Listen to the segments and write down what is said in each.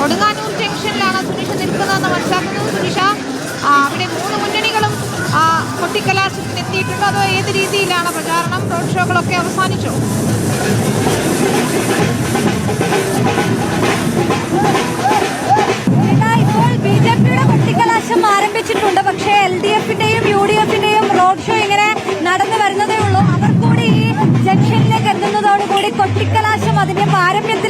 കൊടുങ്ങാനൂർ ജംഗ്ഷനിലാണ് സുനിഷ നിൽക്കുന്നതെന്ന് മനസ്സിലാക്കുന്നത് സുനിഷ അവിടെ മൂന്ന് മുന്നണികളും കൊട്ടിക്കലാശത്തിന് എത്തിയിട്ടുണ്ട്. അതോ ഏത് രീതിയിലാണ് പ്രചാരണം? റോഡ് ഷോകളൊക്കെ അവസാനിച്ചോ? ബി ജെ പിയുടെ കൊട്ടിക്കലാശം ആരംഭിച്ചിട്ടുണ്ട്. പക്ഷേ എൽ ഡി എഫിന്റെയും യു ഡി എഫിന്റെയും റോഡ് ഷോ ഇങ്ങനെ നടന്നു വരുന്നതേ ഉള്ളൂ. അവർ കൂടി ഈ ജംഗ്ഷനിലേക്ക് എത്തുന്നതോടുകൂടി കൊട്ടിക്കലാശം അതിന്റെ പാരമ്യത്തിലെത്തുമെന്നുള്ളതിൽ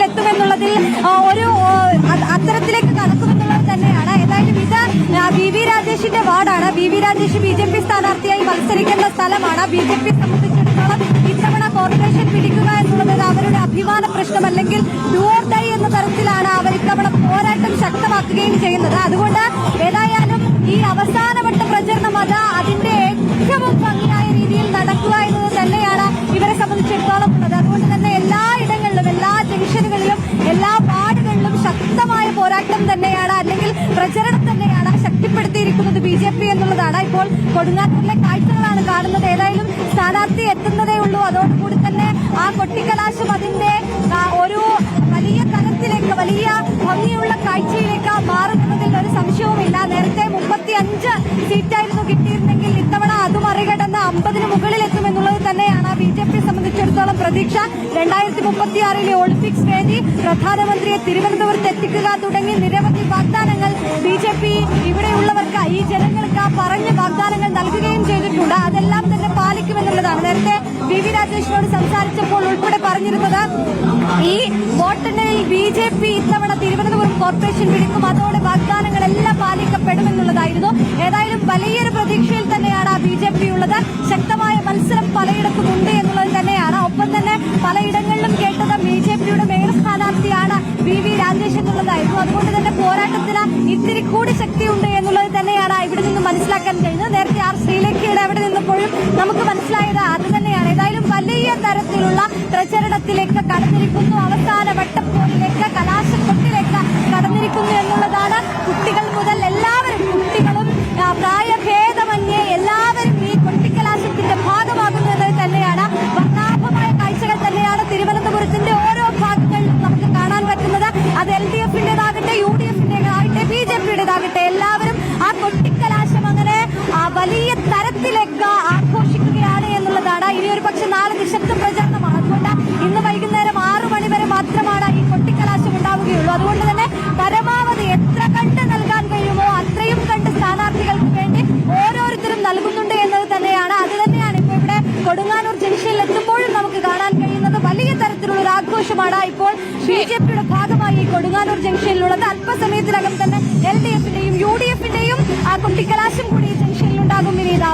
വാർഡാണ് V V Rajesh B J P സ്ഥാനാർത്ഥിയായി മത്സരിക്കുന്ന സ്ഥലമാണ്. ബി ജെ പി സംബന്ധിച്ചിടത്തോളം ഇത്തവണ കോർപ്പറേഷൻ പിടിക്കുക എന്നുള്ളത് അവരുടെ അഭിമാന പ്രശ്നം അല്ലെങ്കിൽ ഡു ഡൈ എന്ന തരത്തിലാണ് അവർ ഇത്തവണ പോരാട്ടം ശക്തമാക്കുകയും ചെയ്യുന്നത്. അതുകൊണ്ട് ഏതായാലും ഈ അവസാനവട്ട പ്രചരണം അത് അതിന്റെ ഏറ്റവും ഭംഗിയായ രീതിയിൽ നടക്കുക എന്നത് തന്നെയാണ് ഇവരെ സംബന്ധിച്ചിടത്തോളം ഉള്ളത്. അതുകൊണ്ട് തന്നെ എല്ലാ ഇടങ്ങളിലും എല്ലാ ജംഗ്ഷനുകളിലും എല്ലാ വാർഡുകളിലും ശക്തമായ പോരാട്ടം തന്നെയാണ് അല്ലെങ്കിൽ പ്രചരണം തന്നെയാണ് ശക്തിപ്പെടുത്തിയിരിക്കുന്നത് ഇപ്പോൾ കൊടുങ്ങാറ്റിലെ കാഴ്ചകളാണ് കാണുന്നത്. ഏതായാലും സ്ഥാനാർത്ഥി എത്തുന്നതേ ഉള്ളൂ. അതോടുകൂടി തന്നെ ആ കൊട്ടിക്കലാശം അതിന്റെ ഒരു വലിയ തലത്തിലേക്ക് വലിയ ഭംഗിയുള്ള കാഴ്ചയിലേക്ക് മാറുന്നതിൽ ഒരു സംശയവുമില്ല. നേരത്തെ മുപ്പത്തി അഞ്ച് സീറ്റായിരുന്നു കിട്ടിയിരുന്നെങ്കിൽ ഇത്തവണ അത് മറികടന്ന് അമ്പതിന് മുകളിൽ എത്തുമെന്നുള്ളത് തന്നെയാണ് ബി ജെ പിയെ സംബന്ധിച്ചിടത്തോളം പ്രതീക്ഷ. രണ്ടായിരത്തി മുപ്പത്തിയാറിലെ ഒളിമ്പിക്സ് വേദി പ്രധാനമന്ത്രിയെ തിരുവനന്തപുരത്ത് എത്തിക്കുക തുടങ്ങി നിരവധി വാഗ്ദാനങ്ങൾ ബി ജെ പി പറഞ്ഞ് വാഗ്ദാനങ്ങൾ നൽകുകയും ചെയ്തിട്ടുണ്ട്. അതെല്ലാം തന്നെ പാലിക്കുമെന്നുള്ളതാണ്. നേരത്തെ വി വി രാജേഷിനോട് സംസാരിച്ചപ്പോൾ ഉൾപ്പെടെ പറഞ്ഞിരുന്നത് ഈ വോട്ടെണ്ണലിൽ ബി ജെ പി ഇത്തവണ തിരുവനന്തപുരം കോർപ്പറേഷൻ പിടിക്കും അതോടെ വാഗ്ദാനങ്ങളെല്ലാം പാലിക്കപ്പെടുമെന്നുള്ളതായിരുന്നു അതുകൊണ്ട് തന്നെ പോരാട്ടത്തിന് ഇത്തിരി കൂടി ശക്തിയുണ്ട് എന്നുള്ളത് തന്നെയാണ് ഇവിടെ നിന്ന് മനസ്സിലാക്കാൻ കഴിയുന്നത്. നേരത്തെ ആർ ശ്രീലേഖയുടെ അവിടെ ആഘോഷമാണ്. ഇപ്പോൾ ബി ജെ പിയുടെ ഭാഗമായി കൊടുങ്ങാനൂർ ജംഗ്ഷനിലുള്ളത്. അല്പസമയത്തിനകം തന്നെ എൽ ഡി എഫിന്റെയും യു ഡി എഫിന്റെയും കുട്ടിക്കലാശം കൂടി ഉണ്ടാകും വിനീത